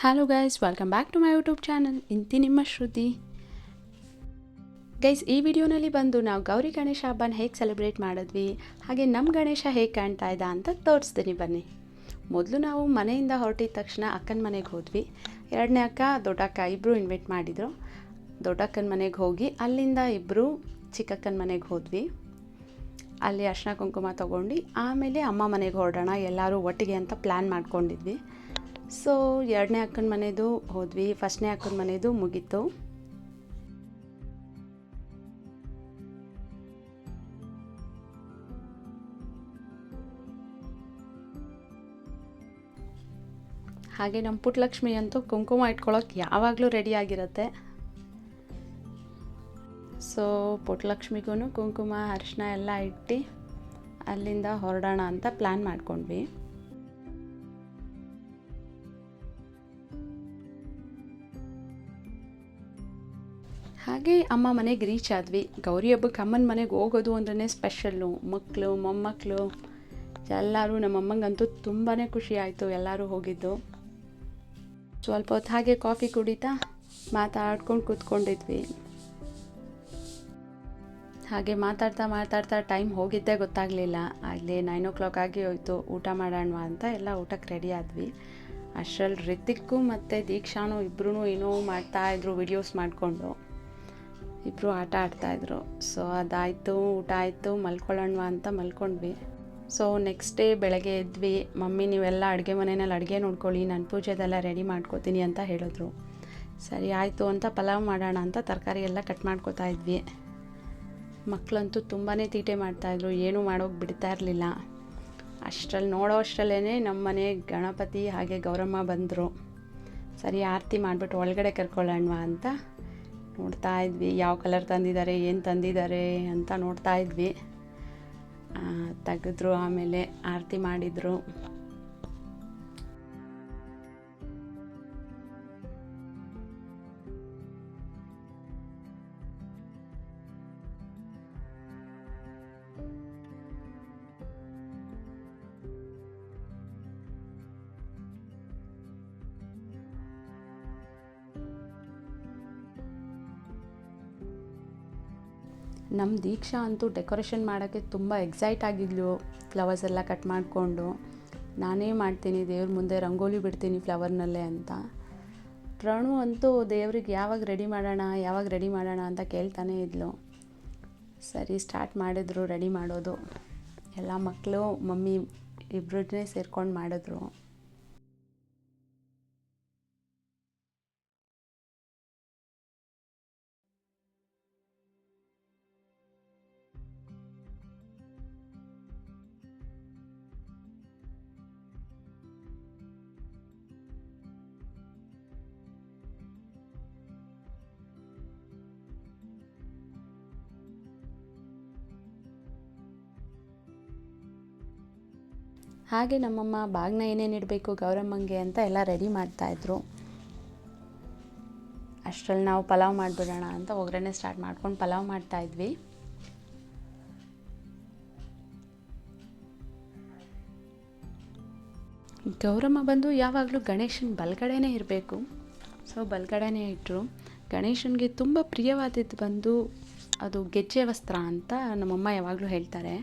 Hello guys welcome back to my YouTube channel ಇಂತಿ ನಿಮ್ಮ ಶ್ರುತಿ. Guys ಈ ವಿಡಿಯೋನಲ್ಲಿ ಬಂದು ನಾವು ಗೌರಿ ಗಣೇಶ ಹಬ್ಬನ ಹೇಗೆ ಸೆಲೆಬ್ರೇಟ್ ಮಾಡಿದ್ವಿ, ಹಾಗೆ ನಮ್ಮ ಗಣೇಶ ಹೇಗೆ ಕಾಣ್ತಾ ಇದ್ದ ಅಂತ ತೋರಿಸ್ತೀನಿ ಬನ್ನಿ. ಮೊದಲು ನಾವು ಮನೆಯಿಂದ ಹೊರಟಿದ ತಕ್ಷಣ ಅಕ್ಕನ ಮನೆಗೆ ಹೋದ್ವಿ. ಎರಡನೇ ಅಕ್ಕ ದೊಡ್ಡಕ್ಕ ಇಬ್ಬರು ಇನ್ವೈಟ್ ಮಾಡಿದರು. ದೊಡ್ಡಕ್ಕನ ಮನೆಗೆ ಹೋಗಿ ಅಲ್ಲಿಂದ ಇಬ್ಬರು ಚಿಕ್ಕಕ್ಕನ ಮನೆಗೆ ಹೋದ್ವಿ. ಅಲ್ಲಿ ಅರ್ಶಿನ ಕುಂಕುಮ ತೊಗೊಂಡು ಆಮೇಲೆ ಅಮ್ಮ ಮನೆಗೆ ಹೊರಡೋಣ, ಎಲ್ಲರೂ ಒಟ್ಟಿಗೆ ಅಂತ ಪ್ಲ್ಯಾನ್ ಮಾಡ್ಕೊಂಡಿದ್ವಿ. ಸೊ ಎರಡನೇ ಅಕ್ಕನ ಮನೆಯದು ಹೋದ್ವಿ. ಫಸ್ಟ್ನೇ ಅಕ್ಕನ ಮನೆಯದು ಮುಗೀತು. ಹಾಗೆ ನಮ್ಮ ಪುಟ್ಟಲಕ್ಷ್ಮಿ ಅಂತೂ ಕುಂಕುಮ ಇಟ್ಕೊಳ್ಳೋಕೆ ಯಾವಾಗಲೂ ರೆಡಿ ಆಗಿರುತ್ತೆ. ಸೊ ಪುಟ್ಟಲಕ್ಷ್ಮಿಗೂ ಕುಂಕುಮ, ಅರಿಶಿನ ಎಲ್ಲ ಇಟ್ಟು ಅಲ್ಲಿಂದ ಹೊರಡೋಣ ಅಂತ ಪ್ಲ್ಯಾನ್ ಮಾಡ್ಕೊಂಡ್ವಿ. ಹಾಗೆ ಅಮ್ಮ ಮನೆಗೆ ರೀಚ್ ಆದ್ವಿ. ಗೌರಿ ಹಬ್ಬಕ್ಕೆ ಅಮ್ಮನ ಮನೆಗೆ ಹೋಗೋದು ಅಂದ್ರೆ ಸ್ಪೆಷಲ್ಲು ಮಕ್ಕಳು ಮೊಮ್ಮಕ್ಕಳು ಎಲ್ಲರೂ ನಮ್ಮ ಅಮ್ಮಂಗಂತೂ ತುಂಬಾ ಖುಷಿ ಆಯಿತು ಎಲ್ಲರೂ ಹೋಗಿದ್ದು. ಸ್ವಲ್ಪ ಹೊತ್ತು ಹಾಗೆ ಕಾಫಿ ಕುಡಿತಾ ಮಾತಾಡ್ಕೊಂಡು ಕೂತ್ಕೊಂಡಿದ್ವಿ. ಹಾಗೆ ಮಾತಾಡ್ತಾ ಮಾತಾಡ್ತಾ ಟೈಮ್ ಹೋಗಿದ್ದೇ ಗೊತ್ತಾಗಲಿಲ್ಲ. ಆಗಲೇ ನೈನ್ ಓ ಕ್ಲಾಕ್ ಆಗಿ ಹೋಯ್ತು. ಊಟ ಮಾಡೋಣ ಅಂತ ಎಲ್ಲ ಊಟಕ್ಕೆ ರೆಡಿ ಆದ್ವಿ. ಅಷ್ಟರಲ್ಲಿ ರಿತಿಕ್ಕು ಮತ್ತು ದೀಕ್ಷಾನು ಇಬ್ಬರೂ ಏನೋ ಮಾಡ್ತಾಯಿದ್ರು ವಿಡಿಯೋಸ್ ಮಾಡಿಕೊಂಡು. ಇಬ್ಬರು ಆಟ ಆಡ್ತಾಯಿದ್ರು ಸೊ ಅದಾಯಿತು, ಊಟ ಆಯಿತು ಮಲ್ಕೊಳ್ಳೋಣ ಅಂತ ಮಲ್ಕೊಂಡ್ವಿ. ಸೊ ನೆಕ್ಸ್ಟ್ ಡೇ ಬೆಳಗ್ಗೆ ಎದ್ವಿ. ಮಮ್ಮಿ, ನೀವೆಲ್ಲ ಅಡುಗೆ ಮನೆಯಲ್ಲಿ ಅಡುಗೆ ನೋಡ್ಕೊಳ್ಳಿ, ನಾನು ಪೂಜೆದೆಲ್ಲ ರೆಡಿ ಮಾಡ್ಕೋತೀನಿ ಅಂತ ಹೇಳಿದ್ರು. ಸರಿ, ಆಯಿತು, ಅಂತ ಪಲಾವ್ ಮಾಡೋಣ ಅಂತ ತರಕಾರಿ ಎಲ್ಲ ಕಟ್ ಮಾಡ್ಕೋತಾ ಇದ್ವಿ. ಮಕ್ಕಳಂತೂ ತುಂಬಾ ತೀಟೆ ಮಾಡ್ತಾಯಿದ್ರು ಏನೂ ಮಾಡೋಕೆ ಬಿಡ್ತಾ ಇರಲಿಲ್ಲ. ಅಷ್ಟರಲ್ಲಿ ನೋಡೋ ಅಷ್ಟರಲ್ಲೇ ನಮ್ಮ ಮನೆ ಗಣಪತಿ ಹಾಗೆ ಗೌರಮ್ಮ ಬಂದರು. ಸರಿ, ಆರತಿ ಮಾಡಿಬಿಟ್ಟು ಒಳಗಡೆ ಕರ್ಕೊಳ್ಳೋಣ ಅಂತ ನೋಡ್ತಾ ಇದ್ವಿ. ಯಾವ ಕಲರ್ ತಂದಿದ್ದಾರೆ ಏನು ತಂದಿದ್ದಾರೆ ಅಂತ ನೋಡ್ತಾ ಇದ್ವಿ. ತೆಗೆದ್ರು ಆಮೇಲೆ ಆರತಿ ಮಾಡಿದರು. ನಮ್ಮ ದೀಕ್ಷಾ ಅಂತೂ ಡೆಕೋರೇಷನ್ ಮಾಡೋಕ್ಕೆ ತುಂಬ ಎಕ್ಸೈಟ್ ಆಗಿದ್ಲು. ಫ್ಲವರ್ಸ್ ಎಲ್ಲ ಕಟ್ ಮಾಡಿಕೊಂಡು. ನಾನೇ ಮಾಡ್ತೀನಿ, ದೇವ್ರ ಮುಂದೆ ರಂಗೋಲಿ ಬಿಡ್ತೀನಿ ಫ್ಲವರ್ನಲ್ಲೇ ಅಂತ. ಪ್ರಣು ಅಂತೂ ದೇವ್ರಿಗೆ ಯಾವಾಗ ರೆಡಿ ಮಾಡೋಣ, ಯಾವಾಗ ರೆಡಿ ಮಾಡೋಣ ಅಂತ ಕೇಳ್ತಾನೇ ಇದ್ಲು. ಸರಿ, ಸ್ಟಾರ್ಟ್ ಮಾಡಿದ್ರು ರೆಡಿ ಮಾಡೋದು. ಎಲ್ಲ ಮಕ್ಕಳು, ಮಮ್ಮಿ ಇಬ್ಬರನ್ನೇ ಸೇರ್ಕೊಂಡು ಮಾಡಿದ್ರು. ಹಾಗೆ ನಮ್ಮಮ್ಮ ಬಾಗ್ನ ಏನೇನು ಇಡಬೇಕು ಗೌರಮ್ಮಂಗೆ ಅಂತ ಎಲ್ಲ ರೆಡಿ ಮಾಡ್ತಾಯಿದ್ರು ಅಷ್ಟರಲ್ಲಿ ನಾವು ಪಲಾವ್ ಮಾಡಿಬಿಡೋಣ ಅಂತ ಒಗ್ಗರಣೆ ಸ್ಟಾರ್ಟ್ ಮಾಡ್ಕೊಂಡು ಪಲಾವ್ ಮಾಡ್ತಾಯಿದ್ವಿ ಗೌರಮ್ಮ ಬಂದು ಯಾವಾಗಲೂ ಗಣೇಶನ ಬಲ್ಗಡೆನೇ ಇರಬೇಕು. ಸೊ ಬಲ್ಗಡೆನೇ ಇಟ್ಟರು ಗಣೇಶನಿಗೆ ತುಂಬ ಪ್ರಿಯವಾದದ್ದು ಬಂದು ಅದು ಗೆಜ್ಜೆ ವಸ್ತ್ರ ಅಂತ ನಮ್ಮಮ್ಮ ಯಾವಾಗಲೂ ಹೇಳ್ತಾರೆ.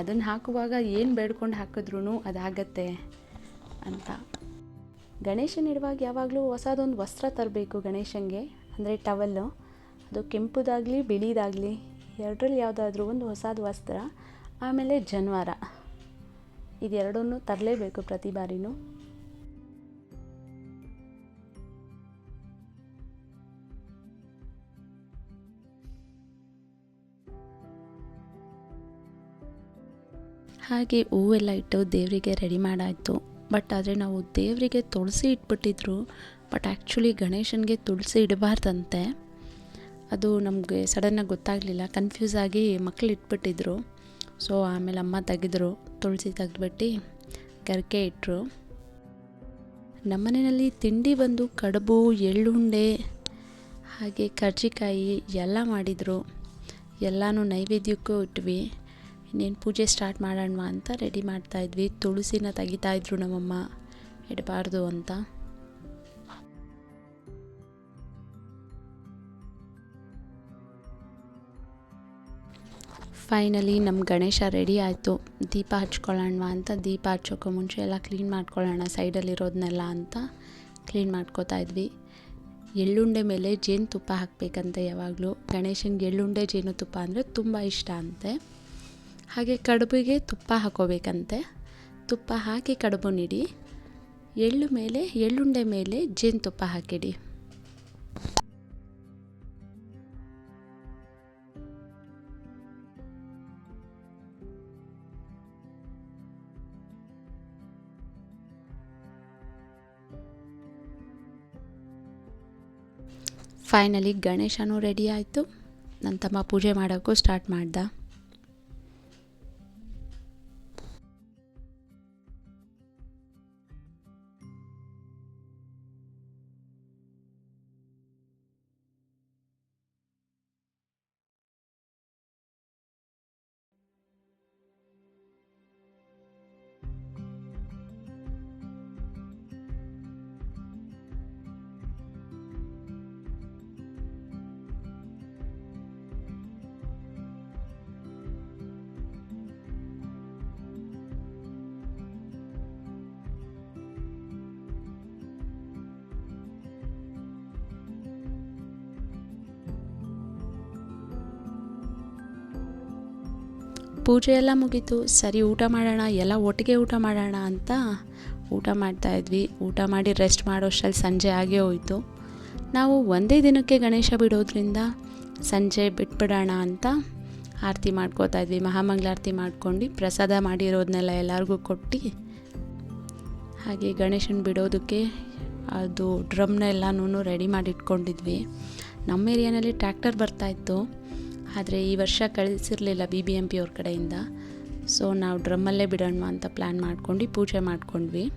ಅದನ್ನು ಹಾಕುವಾಗ ಏನು ಬೇಡ್ಕೊಂಡು ಹಾಕಿದ್ರೂ ಅದಾಗತ್ತೆ ಅಂತ. ಗಣೇಶನ ಇಡುವಾಗ ಯಾವಾಗಲೂ ಹೊಸದೊಂದು ವಸ್ತ್ರ ತರಬೇಕು ಗಣೇಶನಿಗೆ, ಅಂದರೆ ಟವಲ್ಲು ಅದು ಕೆಂಪುದಾಗಲಿ, ಬಿಳಿದಾಗಲಿ, ಎರಡರಲ್ಲಿ ಯಾವುದಾದ್ರೂ ಒಂದು ಹೊಸದು ವಸ್ತ್ರ, ಆಮೇಲೆ ಜನವಾರ. ಇದೆರಡನ್ನೂ ತರಲೇಬೇಕು ಪ್ರತಿ ಬಾರಿನೂ. ಹಾಗೆ ಹೂವೆಲ್ಲ ಇಟ್ಟು ದೇವರಿಗೆ ರೆಡಿ ಮಾಡಾಯಿತು. ಬಟ್ ಆದರೆ ನಾವು ದೇವರಿಗೆ ತುಳಸಿ ಇಟ್ಬಿಟ್ಟಿದ್ರು. ಬಟ್ ಆ್ಯಕ್ಚುಲಿ ಗಣೇಶನಿಗೆ ತುಳಸಿ ಇಡಬಾರ್ದಂತೆ. ಅದು ನಮಗೆ ಸಡನ್ನಾಗಿ ಗೊತ್ತಾಗಲಿಲ್ಲ. ಕನ್ಫ್ಯೂಸ್ ಆಗಿ ಮಕ್ಕಳು ಇಟ್ಬಿಟ್ಟಿದ್ರು. ಸೊ ಆಮೇಲೆ ಅಮ್ಮ ತೆಗೆದ್ರು. ತುಳಸಿ ತೆಗೆದ್ಬಿಟ್ಟು ಗರಿಕೆ ಇಟ್ಟರು ನಮ್ಮನೆಯಲ್ಲಿ ತಿಂಡಿ ಬಂದು ಕಡುಬು, ಎಳ್ಳುಂಡೆ, ಹಾಗೆ ಕರ್ಜಿಕಾಯಿ ಎಲ್ಲ ಮಾಡಿದರು. ಎಲ್ಲನೂ ನೈವೇದ್ಯಕ್ಕೂ ಇಟ್ವಿ. ಇನ್ನೇನು ಪೂಜೆ ಸ್ಟಾರ್ಟ್ ಮಾಡೋಣ ಅಂತ ರೆಡಿ ಮಾಡ್ತಾ ಇದ್ವಿ. ತುಳಸಿನ ತೆಗಿತಾಯಿದ್ರು ನಮ್ಮಮ್ಮ. ಇಡಬಾರ್ದು ಅಂತ. ಫೈನಲಿ ನಮ್ಮ ಗಣೇಶ ರೆಡಿ ಆಯಿತು. ದೀಪ ಹಚ್ಕೊಳ್ಳೋಣ ಅಂತ, ದೀಪ ಹಚ್ಚೋಕ್ಕೂ ಮುಂಚೆ ಎಲ್ಲ ಕ್ಲೀನ್ ಮಾಡ್ಕೊಳ್ಳೋಣ ಸೈಡಲ್ಲಿರೋದನ್ನೆಲ್ಲ ಅಂತ ಕ್ಲೀನ್ ಮಾಡ್ಕೋತಾ ಇದ್ವಿ. ಎಳ್ಳುಂಡೆ ಮೇಲೆ ಜೇನು ಜೇನುತುಪ್ಪ ಹಾಕಬೇಕಂತೆ ಯಾವಾಗಲೂ. ಗಣೇಶನಿಗೆ ಎಳ್ಳುಂಡೆ ಜೇನುತುಪ್ಪ ಅಂದರೆ ತುಂಬ ಇಷ್ಟ ಅಂತೆ. ಹಾಗೆ ಕಡುಬಿಗೆ ತುಪ್ಪ ಹಾಕೋಬೇಕಂತೆ. ತುಪ್ಪ ಹಾಕಿ ಕಡುಬು ನೀಡಿ. ಎಳ್ಳು ಮೇಲೆ, ಎಳ್ಳುಂಡೆ ಮೇಲೆ ಜೇನುತುಪ್ಪ ಹಾಕಿಡಿ. ಫೈನಲಿ ಗಣೇಶನೂ ರೆಡಿ ಆಯಿತು. ನನ್ನ ತಮ್ಮ ಪೂಜೆ ಮಾಡೋಕ್ಕೂ ಸ್ಟಾರ್ಟ್ ಮಾಡ್ದ. ಪೂಜೆ ಎಲ್ಲ ಮುಗೀತು. ಸರಿ, ಊಟ ಮಾಡೋಣ, ಎಲ್ಲ ಒಟ್ಟಿಗೆ ಊಟ ಮಾಡೋಣ ಅಂತ ಊಟ ಮಾಡ್ತಾ ಇದ್ವಿ. ಊಟ ಮಾಡಿ ರೆಸ್ಟ್ ಮಾಡೋಷ್ಟರಲ್ಲಿ ಸಂಜೆ ಆಗೇ ಹೋಯಿತು. ನಾವು ಒಂದೇ ದಿನಕ್ಕೆ ಗಣೇಶ ಬಿಡೋದ್ರಿಂದ ಸಂಜೆ ಬಿಟ್ಬಿಡೋಣ ಅಂತ ಆರತಿ ಮಾಡ್ಕೋತಾ ಇದ್ವಿ. ಮಹಾಮಂಗಳಾರತಿ ಮಾಡ್ಕೊಂಡು ಪ್ರಸಾದ ಮಾಡಿರೋದನ್ನೆಲ್ಲ ಎಲ್ಲರಿಗೂ ಕೊಟ್ಟು ಹಾಗೆ ಗಣೇಶನ ಬಿಡೋದಕ್ಕೆ ಅದು ಡ್ರಮ್ನ ಎಲ್ಲನೂ ರೆಡಿ ಮಾಡಿ ಇಟ್ಕೊಂಡಿದ್ವಿ ನಮ್ಮ ಏರಿಯಾನಲ್ಲಿ ಟ್ರ್ಯಾಕ್ಟರ್ ಬರ್ತಾಯಿತ್ತು ಆದರೆ ಈ ವರ್ಷ ಕಳಿಸಿರಲಿಲ್ಲ ಬಿ ಬಿ ಎಂ ಪಿ ಅವ್ರ ಕಡೆಯಿಂದ. ಸೊ ನಾವು ಡ್ರಮ್ಮಲ್ಲೇ ಬಿಡೋಣ ಅಂತ ಪ್ಲ್ಯಾನ್ ಮಾಡ್ಕೊಂಡು ಪೂಜೆ ಮಾಡ್ಕೊಂಡ್ವಿ.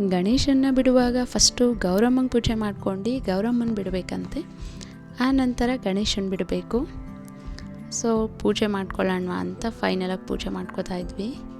ಗಣೇಶನ್ನ ಬಿಡುವಾಗ ಫಸ್ಟು ಗೌರಮ್ಮಂಗೆ ಪೂಜೆ ಮಾಡ್ಕೊಂಡು ಗೌರಮ್ಮನ ಬಿಡಬೇಕಂತೆ. ಆ ನಂತರ ಗಣೇಶನ ಬಿಡಬೇಕು. ಸೊ ಪೂಜೆ ಮಾಡ್ಕೊಳ್ಳೋಣ ಅಂತ ಫೈನಲಾಗಿ ಪೂಜೆ ಮಾಡ್ಕೋತಾ ಇದ್ವಿ.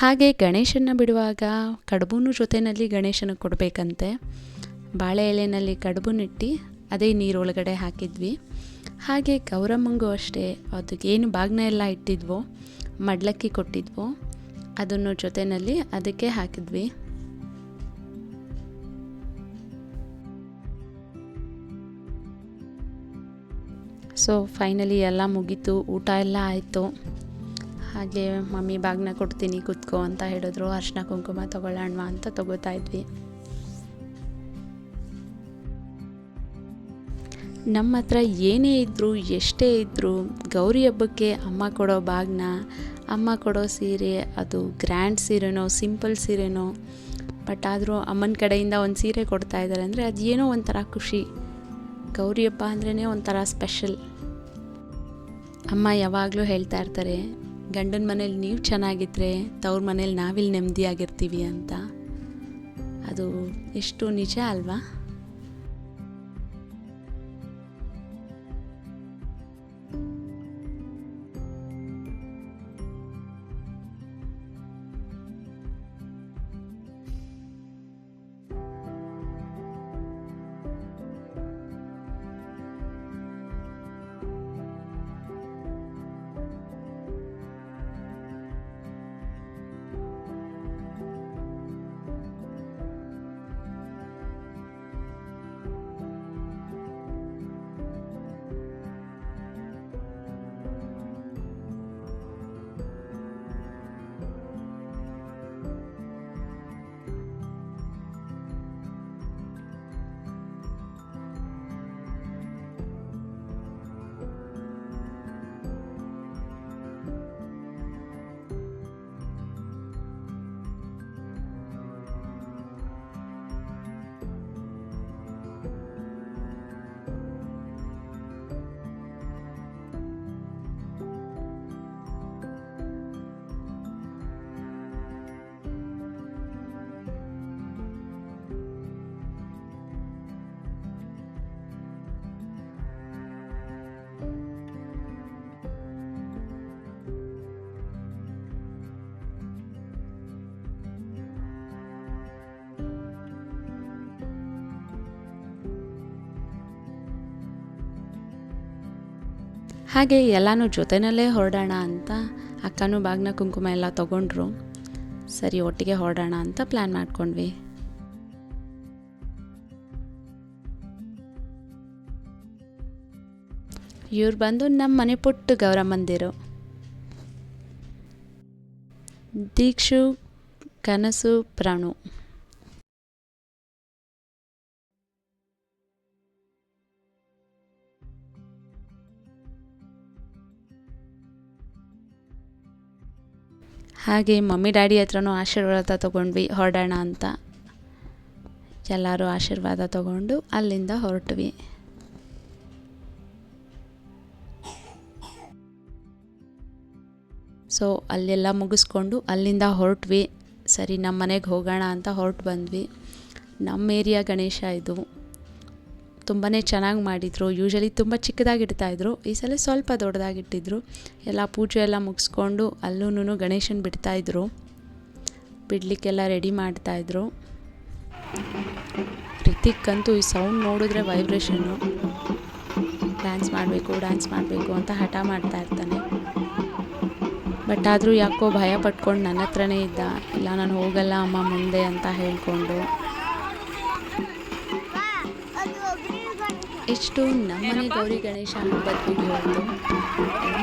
ಹಾಗೆ ಗಣೇಶನ ಬಿಡುವಾಗ ಕಡುಬೂನು ಜೊತೆಯಲ್ಲಿ ಗಣೇಶನ ಕೊಡಬೇಕಂತೆ. ಬಾಳೆ ಎಲೆಯಲ್ಲಿ ಕಡುಬುನಿಟ್ಟು ಅದೇ ನೀರೊಳಗಡೆ ಹಾಕಿದ್ವಿ. ಹಾಗೆ ಗೌರಮ್ಮಂಗೂ ಅಷ್ಟೇ ಅದಕ್ಕೆ ಏನು ಬಾಗ್ನ ಎಲ್ಲ ಇಟ್ಟಿದ್ವೋ, ಮಡ್ಲಕ್ಕಿ ಕೊಟ್ಟಿದ್ವೋ, ಅದನ್ನು ಜೊತೆಯಲ್ಲಿ ಅದಕ್ಕೆ ಹಾಕಿದ್ವಿ. ಸೊ ಫೈನಲಿ ಎಲ್ಲ ಮುಗೀತು, ಊಟ ಎಲ್ಲ ಆಯಿತು. ಹಾಗೆ ಮಮ್ಮಿ ಬಾಗ್ನ ಕೊಡ್ತೀನಿ, ಕೂತ್ಕೋ ಅಂತ ಹೇಳಿದ್ರು. ಅರ್ಶಿನ ಕುಂಕುಮ ತೊಗೊಳ್ಳೋಣ ಅಂತ ತಗೋತಾ ಇದ್ವಿ. ನಮ್ಮ ಹತ್ರ ಏನೇ ಇದ್ದರೂ ಎಷ್ಟೇ ಇದ್ದರೂ ಗೌರಿ ಹಬ್ಬಕ್ಕೆ ಅಮ್ಮ ಕೊಡೋ ಬಾಗ್ನ, ಅಮ್ಮ ಕೊಡೋ ಸೀರೆ, ಅದು ಗ್ರ್ಯಾಂಡ್ ಸೀರೆನೋ, ಸಿಂಪಲ್ ಸೀರೆನೋ, ಬಟ್ ಆದರೂ ಅಮ್ಮನ ಕಡೆಯಿಂದ ಒಂದು ಸೀರೆ ಕೊಡ್ತಾ ಇದ್ದಾರೆ ಅಂದರೆ ಅದು ಏನೋ ಒಂಥರ ಖುಷಿ. ಗೌರಿ ಹಬ್ಬ ಅಂದ್ರೇ ಒಂಥರ ಸ್ಪೆಷಲ್. ಅಮ್ಮ ಯಾವಾಗಲೂ ಹೇಳ್ತಾ ಇರ್ತಾರೆ ಗಂಡನ ಮನೇಲಿ ನೀವು ಚೆನ್ನಾಗಿದ್ದರೆ ತವ್ರ ಮನೇಲಿ ನಾವಿಲ್ಲಿ ನೆಮ್ಮದಿಯಾಗಿರ್ತೀವಿ ಅಂತ. ಅದು ಎಷ್ಟು ನಿಜ ಅಲ್ವಾ? ಹಾಗೆ ಎಲ್ಲನೂ ಜೊತೆಯಲ್ಲೇ ಹೊರಡೋಣ ಅಂತ ಅಕ್ಕನೂ ಬಾಗ್ನ ಕುಂಕುಮ ಎಲ್ಲ ತೊಗೊಂಡ್ರು. ಸರಿ, ಒಟ್ಟಿಗೆ ಹೊರಡೋಣ ಅಂತ ಪ್ಲ್ಯಾನ್ ಮಾಡ್ಕೊಂಡ್ವಿ. ಇವ್ರು ಬಂದು ನಮ್ಮ ಮನೆ ಪುಟ್ಟು ಗೌರಮ್ಮಂದಿರು. ದೀಕ್ಷು, ಕನಸು, ಪ್ರಾಣು. ಹಾಗೆ ಮಮ್ಮಿ, ಡ್ಯಾಡಿ ಹತ್ರನೂ ಆಶೀರ್ವಾದ ತೊಗೊಂಡ್ವಿ, ಹೊರಡೋಣ ಅಂತ. ಎಲ್ಲರೂ ಆಶೀರ್ವಾದ ತಗೊಂಡು ಅಲ್ಲಿಂದ ಹೊರಟ್ವಿ. ಸೊ ಅಲ್ಲೆಲ್ಲ ಮುಗಿಸ್ಕೊಂಡು ಅಲ್ಲಿಂದ ಹೊರಟ್ವಿ. ಸರಿ ನಮ್ಮ ಮನೆಗೆ ಹೋಗೋಣ ಅಂತ ಹೊರಟು ಬಂದ್ವಿ. ನಮ್ಮ ಏರಿಯಾ ಗಣೇಶ ಇದು. ತುಂಬಾ ಚೆನ್ನಾಗಿ ಮಾಡಿದರು. ಯೂಶಲಿ ತುಂಬ ಚಿಕ್ಕದಾಗಿಡ್ತಾಯಿದ್ರು. ಈ ಸಲ ಸ್ವಲ್ಪ ದೊಡ್ಡದಾಗಿಟ್ಟಿದ್ರು. ಎಲ್ಲ ಪೂಜೆ ಎಲ್ಲ ಮುಗಿಸ್ಕೊಂಡು ಅಲ್ಲೂ ಗಣೇಶನ ಬಿಡ್ತಾಯಿದ್ರು. ಬಿಡಲಿಕ್ಕೆಲ್ಲ ರೆಡಿ ಮಾಡ್ತಾಯಿದ್ರು. ರಿತಿಕ್ಕಂತೂ ಈ ಸೌಂಡ್ ನೋಡಿದ್ರೆ ವೈಬ್ರೇಷನ್ನು ಡ್ಯಾನ್ಸ್ ಮಾಡಬೇಕು ಡ್ಯಾನ್ಸ್ ಮಾಡಬೇಕು ಅಂತ ಹಠ ಮಾಡ್ತಾ ಇರ್ತಾನೆ ಬಟ್ ಆದರೂ ಯಾಕೋ ಭಯ ಪಟ್ಕೊಂಡು ನನ್ನ ಹತ್ರನೇ ಇದ್ದ. ಇಲ್ಲ, ನಾನು ಹೋಗಲ್ಲ, ಅಮ್ಮ ಮುಂದೆ ಅಂತ ಹೇಳಿಕೊಂಡು. ಇಷ್ಟು ನಮ್ಮನೆ ಗೌರಿ ಗಣೇಶ ಹಬ್ಬದ ವಿಡಿಯೋ ಇದು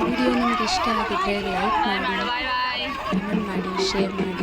ವಿಡಿಯೋ ನಿಮ್ಗೆ ಇಷ್ಟ ಆಗಿದ್ರೆ ಲೈಕ್ ಮಾಡಿ ಕಮೆಂಟ್ ಮಾಡಿ ಶೇರ್ ಮಾಡಿ.